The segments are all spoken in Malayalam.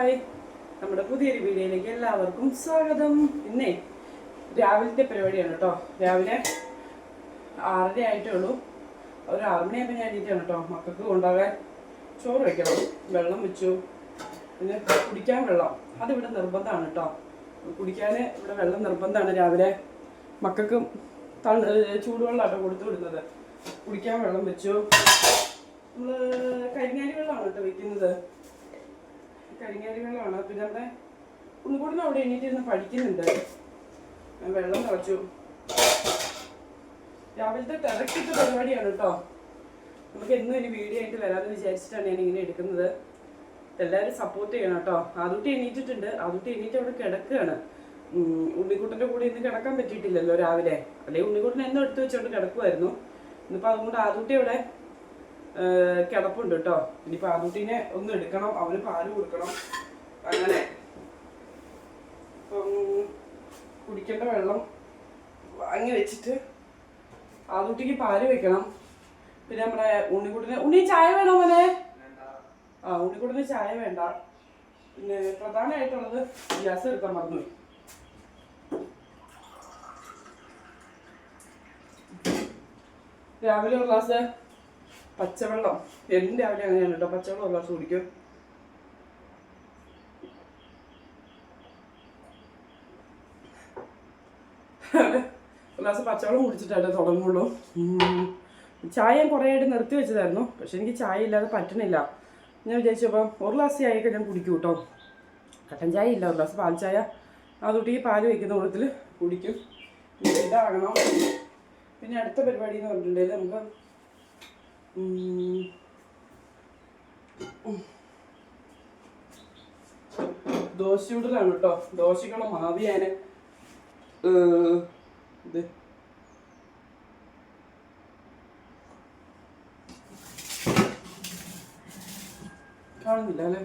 ഹായ്. നമ്മുടെ പുതിയൊരു വീഡിയോയിലേക്ക് എല്ലാവർക്കും സ്വാഗതം. ഇന്നേ രാവിലത്തെ പരിപാടിയാണ് കേട്ടോ. രാവിലെ ആറര ആയിട്ടേ ഉള്ളൂ ഒരു ആറ് മണിയാകുമ്പോൾ ഞാൻ എണീറ്റാണ് കേട്ടോ. മക്കൾക്ക് കൊണ്ടുപോകാൻ ചോറ് വെക്കണം. വെള്ളം വെച്ചു. പിന്നെ കുടിക്കാൻ വെള്ളം. അതിവിടെ നിർബന്ധമാണ് കേട്ടോ. കുടിക്കാൻ ഇവിടെ വെള്ളം നിർബന്ധമാണ് രാവിലെ. മക്കൾക്ക് തണു ചൂടുവെള്ളമാട്ടോ കൊടുത്തു വിടുന്നത്. കുടിക്കാൻ വെള്ളം വെച്ചു. നമ്മൾ കരിങ്ങാലി വെള്ളമാണ് കേട്ടോ വെക്കുന്നത് കരിങ്ങാലി വെള്ളമാണ് പിന്നെ നമ്മുടെ ഉണ്ണിക്കൂടിന് അവിടെ എണീറ്റിരുന്ന് പഠിക്കുന്നുണ്ട്. ഞാൻ വെള്ളം തിളച്ചു. രാവിലത്തെ തിരക്കിട്ട പരിപാടിയാണ് കേട്ടോ നമുക്ക് എന്നും ഇനി വീഡിയോ ആയിട്ട് വരാമെന്ന് വിചാരിച്ചിട്ടാണ് ഞാൻ ഇങ്ങനെ എടുക്കുന്നത്. എല്ലാവരും സപ്പോർട്ട് ചെയ്യണം കേട്ടോ ആദ്യത്തെ എണീറ്റിട്ടുണ്ട്. ആദ്യത്തെ എണീറ്റ് അവിടെ കിടക്കുകയാണ്. ഉണ്ണിക്കുട്ടന്റെ കൂടെ ഇന്ന് കിടക്കാൻ പറ്റിയിട്ടില്ലല്ലോ രാവിലെ. അല്ലെങ്കിൽ ഉണ്ണിക്കുട്ടൻ എന്നും എടുത്തു വെച്ചോണ്ട് കിടക്കുമായിരുന്നു ഇന്നിപ്പോൾ അതുകൊണ്ട് ആദ്യത്തെ ഇവിടെ കിടപ്പുണ്ട് കേട്ടോ ഇനി പാതുട്ടീനെ ഒന്ന് എടുക്കണം അവന് പാൽ കൊടുക്കണം. അങ്ങനെ. കുടിക്കേണ്ട വെള്ളം വാങ്ങി വെച്ചിട്ട് ആദുട്ടിക്ക് പാൽ വെക്കണം. പിന്നെ നമ്മുടെ ഉണ്ണിക്കുട്ടിന് ഉണ്ണി ചായ വേണോ മോനെ? ആ ഉണ്ണിക്കുട്ടിന് ചായ വേണ്ട. പിന്നെ പ്രധാനമായിട്ടുള്ളത് ഗ്യാസ് എടുക്കാൻ മറന്നു രാവിലെ ഒരു ഗ്ലാസ് പച്ചവെള്ളം. എന്നും രാവിലെ അങ്ങനെയാണ് കേട്ടോ പച്ചവെള്ളം ഒരു ഗ്ലാസ് കുടിക്കും. ഒരു ഗ്ലാസ് പച്ചവെള്ളം കുടിച്ചിട്ടായിട്ട് തുടങ്ങുള്ളൂ. ചായ ഞാൻ കുറേയായിട്ട് നിർത്തി വെച്ചതായിരുന്നു. പക്ഷെ എനിക്ക് ചായ ഇല്ലാതെ പറ്റണില്ല. ഞാൻ വിചാരിച്ചപ്പോൾ ഒരു ഗ്ലാസ് ചായയൊക്കെ ഞാൻ കുടിക്കും കേട്ടോ കട്ടൻ ചായ ഇല്ല. ഒരു ഗ്ലാസ് പാൽ ചായ. അതുകൊണ്ട് ഈ പാൽ വയ്ക്കുന്ന കൂട്ടത്തിൽ കുടിക്കും. ഇതാകണം. പിന്നെ അടുത്ത പരിപാടി എന്ന് പറഞ്ഞിട്ടുണ്ടെങ്കിൽ നമുക്ക്. ദോശയുടലാണ് കേട്ടോ. ദോശക്കുള്ള മാവി ഞാൻ ഇത്. കാണുന്നില്ല അല്ലേ?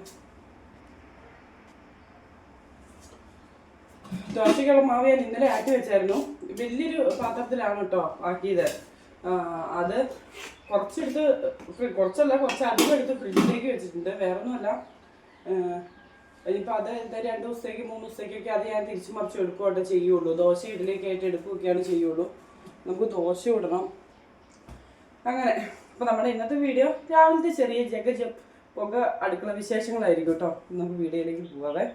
ദോശക്കുള്ള മാവ് ഞാൻ ഇന്നലെ ആക്കി വെച്ചായിരുന്നു. വലിയൊരു പാത്രത്തിലാണ് കേട്ടോ ആക്കിയത്. അത് കുറച്ചെടുത്ത് കുറച്ചല്ല കുറച്ച് അധികം എടുത്ത് ഫ്രിഡ്ജിലേക്ക് വെച്ചിട്ടുണ്ട്. വേറെ ഒന്നുമല്ല ഇനിയിപ്പോൾ അത് എന്താ രണ്ട് ദിവസത്തേക്ക് മൂന്ന് ദിവസത്തേക്കൊക്കെ അത് ഞാൻ തിരിച്ചു മറിച്ച് എടുക്കുകയായിട്ട് ചെയ്യുള്ളൂ. ദോശ ഇഡലിയൊക്കെ ആയിട്ട് എടുക്കുകയൊക്കെയാണ് ചെയ്യുള്ളൂ. നമുക്ക് ദോശ ഇടണം. അങ്ങനെ അപ്പോൾ നമ്മുടെ ഇന്നത്തെ വീഡിയോ രാവിലത്തെ ചെറിയ ജഗ പുക അടുക്കള വിശേഷങ്ങളായിരിക്കും കേട്ടോ. നമുക്ക് വീഡിയോയിലേക്ക് പോവാതെ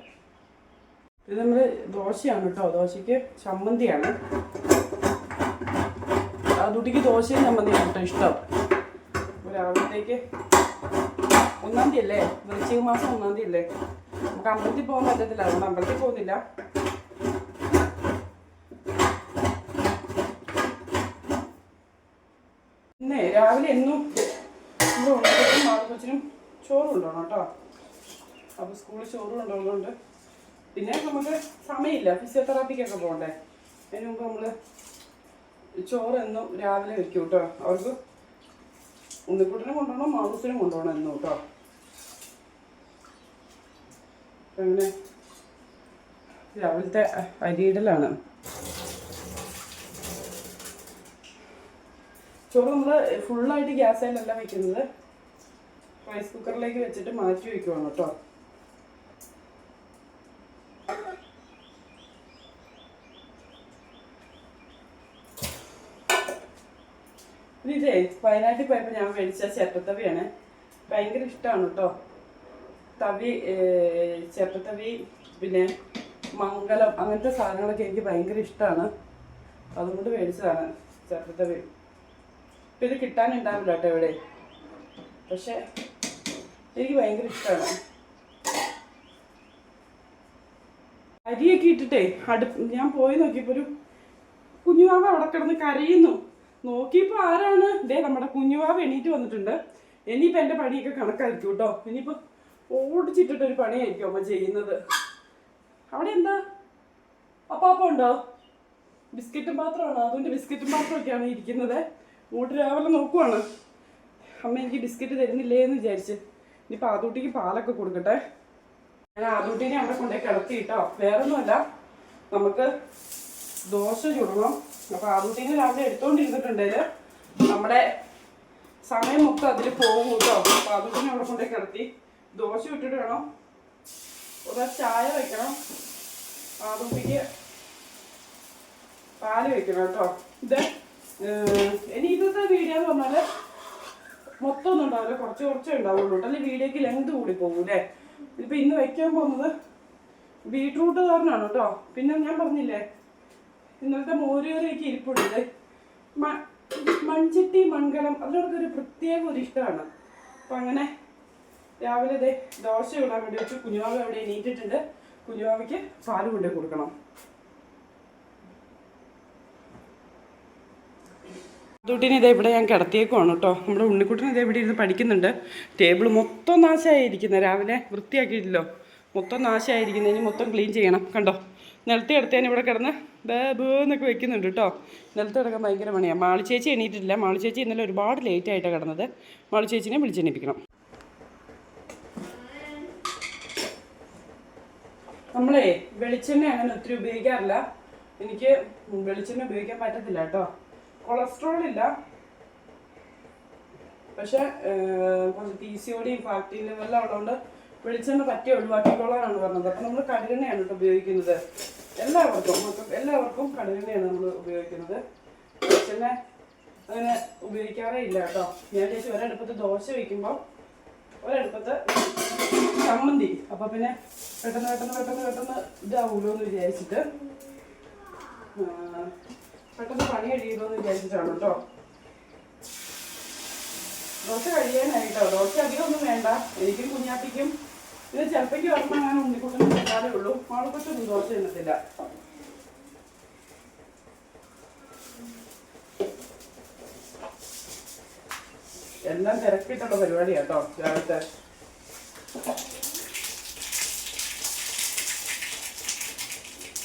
ഇത് നമ്മൾ ദോശയാണ് കേട്ടോ. ദോശയ്ക്ക് ചമ്മന്തിയാണ്. അതുട്ടിക്ക് ദോശയും ചമ്മന്തിയാണ് കേട്ടോ ഇഷ്ടം. രാവിലത്തേക്ക് ഒന്നാം തീയതി അല്ലേ? വൃശ്ചിക മാസം ഒന്നാം തീയതി അല്ലേ? നമുക്ക് അമ്പലത്തിൽ പോകാൻ പറ്റത്തില്ല. അതുകൊണ്ട് അമ്പലത്തിൽ പോകുന്നില്ല. ഇന്നേ രാവിലെ എന്നും നമ്മുടെ ഉണ്ണിക്കൊച്ചും മാളിക്കൊച്ചിനും ചോറ് കൊണ്ടുപോകണം കേട്ടോ. അപ്പോൾ സ്കൂളിൽ ചോറ് കൊണ്ടുപോകുന്നതുകൊണ്ട് പിന്നെ നമുക്ക് സമയമില്ല. ഫിസിയോതെറാപ്പിക്കൊക്കെ പോകണ്ടേ. അതിന് മുമ്പ് നമ്മൾ ചോറ് എന്നും രാവിലെ വെക്കും കേട്ടോ. അവർക്ക് ഉണ്ണിക്കുട്ടിനെ കൊണ്ടുപോകണം മാമസിനും കൊണ്ടുപോകണം എന്നു കേട്ടോ. അങ്ങനെ രാവിലത്തെ അരിയിടലാണ്. ചോറ് നമ്മൾ ഫുള്ളായിട്ട് ഗ്യാസിലല്ല വെക്കുന്നത്. റൈസ് കുക്കറിലേക്ക് വെച്ചിട്ട് മാറ്റി വെക്കുവാണ് കേട്ടോ. ഇതേ വയനാട്ടിൽ പോയപ്പോൾ ഞാൻ മേടിച്ച ചേട്ടത്തവിയാണ് ഭയങ്കര ഇഷ്ടമാണ് കേട്ടോ തവി ചെറുപ്പത്തവി പിന്നെ മംഗലം അങ്ങനത്തെ സാധനങ്ങളൊക്കെ എനിക്ക് ഭയങ്കര ഇഷ്ടമാണ് അതുകൊണ്ട് മേടിച്ചതാണ് ചേട്ടത്തവി ഇപ്പം ഇത് കിട്ടാനുണ്ടാവില്ല കേട്ടോ ഇവിടെ. പക്ഷെ എനിക്ക് ഭയങ്കര ഇഷ്ടമാണ് അരിയൊക്കെ ഇട്ടിട്ടേ അടുപ്പ് ഞാൻ പോയി നോക്കിയപ്പോൾ ഒരു കുഞ്ഞുമാവ അവിടെ കിടന്ന് കരയുന്നു. നോക്കിയപ്പോൾ ആരാണ്? ദേ നമ്മുടെ കുഞ്ഞുവാവ് എണീറ്റ് വന്നിട്ടുണ്ട്. ഇനിയിപ്പോൾ എന്റെ പണിയൊക്കെ കണക്കായിരിക്കും കേട്ടോ. ഇനിയിപ്പോൾ ഓടിച്ചിട്ടിട്ടൊരു പണിയായിരിക്കും അമ്മ ചെയ്യുന്നത്. അവിടെ എന്താ? അപ്പാപ്പ ഉണ്ടോ? ബിസ്ക്കറ്റും പാത്രമാണ്. അതുകൊണ്ട് ബിസ്ക്കറ്റും പാത്രമൊക്കെയാണ് ഇരിക്കുന്നത്. മൂട്ട് രാവിലെ നോക്കുവാണ്. അമ്മ എനിക്ക് ബിസ്ക്കറ്റ് തരുന്നില്ലേ എന്ന് വിചാരിച്ച്. ഇനിയിപ്പോൾ ആദൂട്ടിക്ക് പാലൊക്കെ കൊടുക്കട്ടെ. ഞാൻ ആദൂട്ടിനെ അവിടെ കൊണ്ടുപോയി കിടത്തി കേട്ടോ. വേറൊന്നുമല്ല. നമുക്ക് ദോശ ചുടണം. അപ്പോൾ ആദൂട്ടിനെ രാവിലെ എടുത്തോണ്ടിരുന്നിട്ടുണ്ടെങ്കിൽ നമ്മുടെ സമയം മൊത്തം അതിൽ പോകും കേട്ടോ. അപ്പോൾ ആദൂട്ടിനെ അവിടെ കൊണ്ടേ കിടത്തി. ദോശ ഇട്ടിട്ട് വേണം. ഒരു ചായ വെക്കണം ആദൂട്ടിക്ക് പാൽ വെക്കണം കേട്ടോ. ഇത് ഇനി ഇന്നത്തെ വീഡിയോ എന്ന് പറഞ്ഞാൽ മൊത്തം ഒന്നും ഉണ്ടാവില്ല. കുറച്ച് കുറച്ചേ ഉണ്ടാവുള്ളൂ അല്ലെങ്കിൽ വീഡിയോക്ക് ലെങ്ത് കൂടി പോകും അല്ലേ? ഇതിപ്പോൾ ഇന്ന് വെക്കാൻ പോകുന്നത് ബീട്രൂട്ട് തോരനാണ് കേട്ടോ. പിന്നെ ഞാൻ പറഞ്ഞില്ലേ ഇന്നലത്തെ മോരുകറിയൊക്കെ ഇരിപ്പുണ്ട്. മൺചട്ടി മൺകലം അതിനോടൊക്കെ ഒരു പ്രത്യേക ഒരു ഇഷ്ടമാണ്. അപ്പം അങ്ങനെ രാവിലെ ഇതേ ദോശ ഇടാൻ വേണ്ടി വെച്ചു. കുഞ്ഞുവാവ അവിടെ എണീറ്റിട്ടുണ്ട്. കുഞ്ഞുവാവയ്ക്ക് പാൽ കൊണ്ട് കൊടുക്കണം. തൊട്ടിന് ഇതേ ഇവിടെ ഞാൻ കിടത്തിയേക്കുവാണ് കേട്ടോ. നമ്മുടെ ഉണ്ണിക്കുട്ടൻ ഇതേ ഇവിടെ ഇരുന്ന് പഠിക്കുന്നുണ്ട്. ടേബിൾ മൊത്തം നാശമായിരിക്കുന്നത് രാവിലെ വൃത്തിയാക്കിയിട്ടില്ലോ. മൊത്തം നാശമായിരിക്കുന്നതിന് മൊത്തം ക്ലീൻ ചെയ്യണം. കണ്ടോ? നിലത്തി കിടത്തിയാൽ ഇവിടെ കിടന്ന് ബേബ് എന്നൊക്കെ വെക്കുന്നുണ്ട് കേട്ടോ. നിലത്ത് കിടക്കാൻ ഭയങ്കര മണിയാണ് മാളി ചേച്ചി എണീറ്റിട്ടില്ല. മാളി ചേച്ചി ഇന്നലെ ഒരുപാട് ലേറ്റ് ആയിട്ടാണ് കിടന്നത്. മാളി ചേച്ചിനെ വിളിച്ചെണീപ്പിക്കണം നമ്മളേ വെളിച്ചെണ്ണ അങ്ങനെ ഒത്തിരി ഉപയോഗിക്കാറില്ല. എനിക്ക് വെളിച്ചെണ്ണ ഉപയോഗിക്കാൻ പറ്റത്തില്ല കേട്ടോ. കൊളസ്ട്രോൾ ഇല്ല. പക്ഷെ കുറച്ച് പി സി ഒടിയും ഫാക്ടറിയിലും എല്ലാം ഉള്ളതുകൊണ്ട് വെളിച്ചെണ്ണ പറ്റി ഒഴിവാക്കിക്കോളാനാണ് പറഞ്ഞത്. അപ്പം നമ്മൾ കടുകെണ്ണയാണ് കേട്ടോ ഉപയോഗിക്കുന്നത്. എല്ലാവർക്കും മൊത്തം എല്ലാവർക്കും കടുകെണ്ണയാണ് നമ്മൾ ഉപയോഗിക്കുന്നത്. വെളിച്ചെണ്ണ അങ്ങനെ ഉപയോഗിക്കാറേ ഇല്ല കേട്ടോ. ഞാൻ ചേച്ചി ഒരടുപ്പത്ത് ദോശ വയ്ക്കുമ്പോൾ ഒരടുപ്പത്ത് ചമ്മന്തി. അപ്പൊ പിന്നെ പെട്ടെന്ന് പെട്ടെന്ന് പെട്ടെന്ന് പെട്ടെന്ന് ഇതാവുമല്ലോ എന്ന് വിചാരിച്ചിട്ട് പെട്ടെന്ന് പണി കഴിയുമല്ലോ എന്ന് വിചാരിച്ചിട്ടാണ് കേട്ടോ. ദോശ കഴിയാനായിട്ടോ? ദോശ അധികം ഒന്നും വേണ്ട. എനിക്കും കുഞ്ഞാപ്പിക്കും ഇത് ചിലപ്പോഴേക്ക് വരുമ്പോൾ അങ്ങനെ ഉണ്ണിക്കുട്ടൻ വെക്കാറേ ഉള്ളൂ. മാളക്കൊച്ചൊന്നും ദോശ തിന്നത്തില്ല എല്ലാം തിരക്കിട്ടുള്ള പരിപാടിയാട്ടോ രാവിലത്തെ.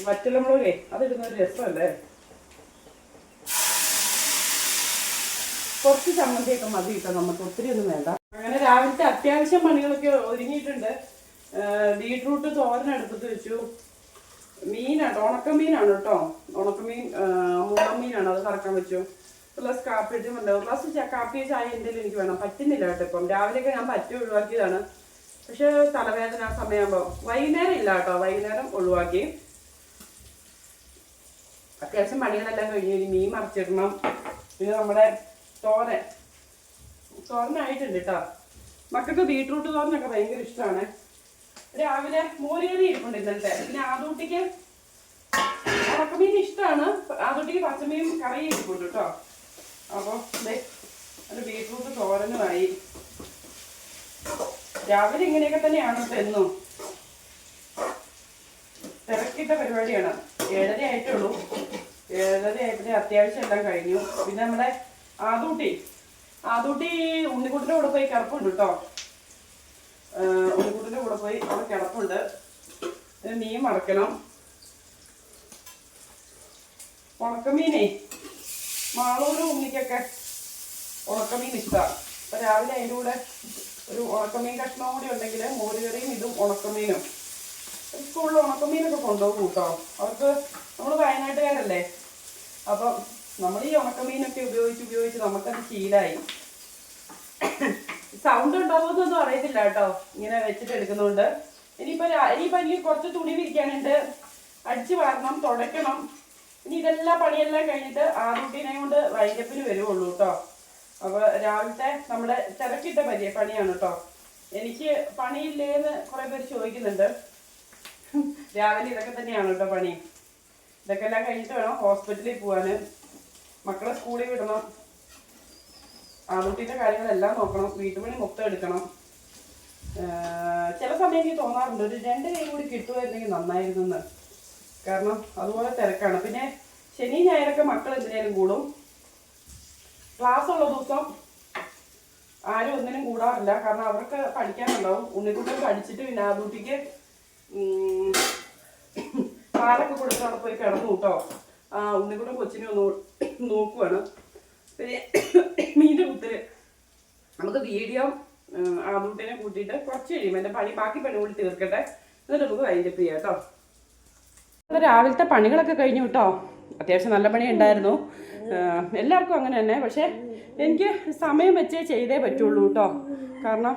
വറ്റലമുളകേ അതിടുന്ന ഒരു രസമല്ലേ? കുറച്ച് ചമ്മന്തിയൊക്കെ മതി കേട്ടോ നമുക്ക് ഒത്തിരി ഒന്നും വേണ്ട. അങ്ങനെ രാവിലത്തെ അത്യാവശ്യം പണികളൊക്കെ ഒരുങ്ങിയിട്ടുണ്ട്. ബീട്രൂട്ട് തോരൻ എടുത്തിട്ട് വെച്ചു. മീനാട്ടോ ഉണക്കമീനാണ് കേട്ടോ. ഉണക്കമീൻ മുളം മീനാണ് അത് കറക്കാൻ വെച്ചു. പ്ലസ് കാപ്പി ഇട്ടുമുണ്ട് പ്ലസ് ഗ്ലാസ് കാപ്പി ചായ എന്തെങ്കിലും എനിക്ക് വേണം. പറ്റുന്നില്ല കേട്ടോ ഇപ്പം. രാവിലെയൊക്കെ ഞാൻ പറ്റി ഒഴിവാക്കിയതാണ്. പക്ഷെ തലവേദന ആ സമയമാകുമ്പോൾ വൈകുന്നേരം ഇല്ല കേട്ടോ. വൈകുന്നേരം ഒഴിവാക്കി. അത്യാവശ്യം പണികളെല്ലാം കഴിഞ്ഞു ഇനി മീൻ മറിച്ചിടണം. പിന്നെ നമ്മുടെ തോരൻ. തോരനായിട്ടുണ്ട് കേട്ടോ. മക്കൾക്ക് ബീട്രൂട്ട് തോരനൊക്കെ ഭയങ്കര ഇഷ്ടമാണ്. രാവിലെ മോരുകറി ഇരിപ്പുണ്ട് ഇന്നലത്തെ. പിന്നെ ആദൂട്ടിക്ക് ഉണക്കമീൻ ഇഷ്ടമാണ്. ആദൂട്ടിക്ക് പച്ചമീൻ കറി ഇരിപ്പുണ്ട് കേട്ടോ. അപ്പോൾ ഒരു ബീട്രൂട്ട് തോരനുമായി. രാവിലെ ഇങ്ങനെയൊക്കെ തന്നെയാണ് തെന്നു. തിരക്കിട്ട പരിപാടിയാണ്. ഏഴര ആയിട്ടുള്ളൂ. ഏഴര ആയപ്പോഴേ അത്യാവശ്യം എല്ലാം കഴിഞ്ഞു. പിന്നെ നമ്മുടെ ആദൂട്ടി. ആദൂട്ടി ഉണ്ണിക്കുട്ടിന്റെ കൂടെ പോയി കിടപ്പുണ്ട് കേട്ടോ. ഉണ്ണിക്കുട്ടിന്റെ കൂടെ പോയി അവിടെ കിടപ്പുണ്ട്. മീൻ മറക്കണം ഉണക്കമീനേ മാളൂരും ഉണ്ണിക്കൊക്കെ ഉണക്കമീൻ ഇഷ്ടമാണ്. അപ്പൊ രാവിലെ അതിന്റെ കൂടെ ഒരു ഉണക്കമീൻ കഷ്ണം കൂടി ഉണ്ടെങ്കിൽ മോരുകറിയും ഇതും ഉണക്കമീനും. സ്കൂളിൽ ഉണക്കമീനൊക്കെ കൊണ്ടുപോകും കൂട്ടോ. അവർക്ക് നമ്മൾ വയനാട്ടുകാരല്ലേ? അപ്പം നമ്മൾ ഈ ഉണക്കമീനൊക്കെ ഉപയോഗിച്ച് ഉപയോഗിച്ച് നമുക്കത് ശീലമായി സൗണ്ട് ഉണ്ടാവുമെന്നൊന്നും അറിയത്തില്ല കേട്ടോ. ഇങ്ങനെ വെച്ചിട്ട് എടുക്കുന്നതുകൊണ്ട് ഇനിയിപ്പോൾ ഇനിയിപ്പോൾ എനിക്ക് കുറച്ച് തുണി വിരിക്കാനുണ്ട്. അടിച്ചു വാരണം തുടയ്ക്കണം. ഇനി ഇതെല്ലാം പണിയെല്ലാം കഴിഞ്ഞിട്ട് ആ ആറുട്ടീനെ കൊണ്ട് വൈകപ്പിന് വരുവുള്ളൂ കേട്ടോ. അപ്പോൾ രാവിലത്തെ നമ്മുടെ തിരക്കിട്ട പരി പണിയാണ് കേട്ടോ. എനിക്ക് പണിയില്ലേന്ന് കുറേ പേര് ചോദിക്കുന്നുണ്ട്. രാവിലെ ഇതൊക്കെ തന്നെയാണ് കേട്ടോ പണി? ഇതൊക്കെ എല്ലാം കഴിഞ്ഞിട്ട് വേണം ഹോസ്പിറ്റലിൽ പോവാന്. മക്കളെ സ്കൂളിൽ വിടണം. ആൺകുട്ടീന്റെ കാര്യങ്ങളെല്ലാം നോക്കണം വീട്ടുപണി മൊത്തം എടുക്കണം. ചില സമയം എനിക്ക് തോന്നാറുണ്ട് ഒരു രണ്ട് കൈ കൂടി കിട്ടുമായിരുന്നെങ്കിൽ നന്നായിരുന്നു എന്ന് കാരണം അതുപോലെ തിരക്കാണ്. പിന്നെ ശനി ഞായറൊക്കെ മക്കൾ എന്തിനേലും കൂടും. ക്ലാസ് ഉള്ള ദിവസം ആരും ഒന്നിനും കൂടാറില്ല. കാരണം അവർക്ക് പഠിക്കാനുണ്ടാവും. ഉണ്ണിക്കുട്ടി പഠിച്ചിട്ട് പിന്നെ ആൺകുട്ടിക്ക് പാലൊക്കെ കൊടുത്ത് അവിടെ പോയി കിടന്നു കേട്ടോ. ആ ഉണ്ണിക്കുട്ടും കൊച്ചിനെ ഒന്ന് നോക്കുവാണ്. പിന്നെ മീന്റെ കുത്തിൽ നമുക്ക് വീഡിയോ ആദൂട്ടിനെ കൂട്ടിയിട്ട് കുറച്ച് കഴിയുമ്പോൾ എന്റെ പണി ബാക്കി പണി കൂടി തീർക്കട്ടെ. എന്നിട്ട് നമുക്ക് വൈൻഡപ്പ് ചെയ്യാം കേട്ടോ. രാവിലത്തെ പണികളൊക്കെ കഴിഞ്ഞു കേട്ടോ. അത്യാവശ്യം നല്ല പണി ഉണ്ടായിരുന്നു. എല്ലാവർക്കും അങ്ങനെ തന്നെ. പക്ഷേ എനിക്ക് സമയം വെച്ചേ ചെയ്തേ പറ്റുള്ളൂ കേട്ടോ. കാരണം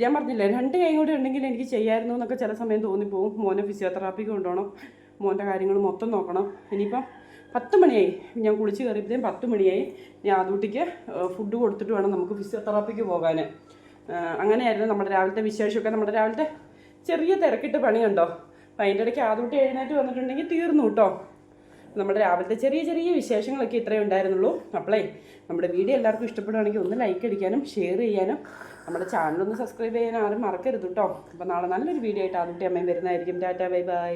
ഞാൻ പറഞ്ഞില്ലേ രണ്ട് കൈ കൂടി ഉണ്ടെങ്കിൽ എനിക്ക് ചെയ്യായിരുന്നു എന്നൊക്കെ ചില സമയം തോന്നിപ്പോവും. മോനെ ഫിസിയോതെറാപ്പിക്ക് കൊണ്ടുപോകണം. മോന്റെ കാര്യങ്ങൾ മൊത്തം നോക്കണം. ഇനിയിപ്പം പത്ത് മണിയായി ഞാൻ കുളിച്ച് കയറിയപ്പോഴത്തേക്കും പത്ത് മണിയായി ഞാൻ ആദൂട്ടിക്ക് ഫുഡ് കൊടുത്തിട്ട് വേണം നമുക്ക് ഫിസിയോതെറാപ്പിക്ക് പോകാൻ അങ്ങനെയായിരുന്നു നമ്മുടെ രാവിലത്തെ വിശേഷമൊക്കെ. നമ്മുടെ രാവിലത്തെ ചെറിയ തിരക്കിട്ട് പണിയുണ്ടോ? അപ്പം അതിന്റെ ഇടയ്ക്ക് ആദൂട്ടി എഴുന്നേറ്റ് വന്നിട്ടുണ്ടെങ്കിൽ തീർന്നു കേട്ടോ. നമ്മുടെ രാവിലത്തെ ചെറിയ ചെറിയ വിശേഷങ്ങളൊക്കെ ഇത്രയേ ഉണ്ടായിരുന്നുള്ളൂ. അപ്പോളേ നമ്മുടെ വീഡിയോ എല്ലാവർക്കും ഇഷ്ടപ്പെടുകയാണെങ്കിൽ ഒന്ന് ലൈക്ക് അടിക്കാനും ഷെയർ ചെയ്യാനും നമ്മുടെ ചാനൽ ഒന്ന് സബ്സ്ക്രൈബ് ചെയ്യാനും ആരും മറക്കരുത് കേട്ടോ. അപ്പോൾ നാളെ നല്ലൊരു വീഡിയോ ആയിട്ട് ആദ്യത്തെ അമ്മയും വരുന്നതായിരിക്കും. Tata bye bye.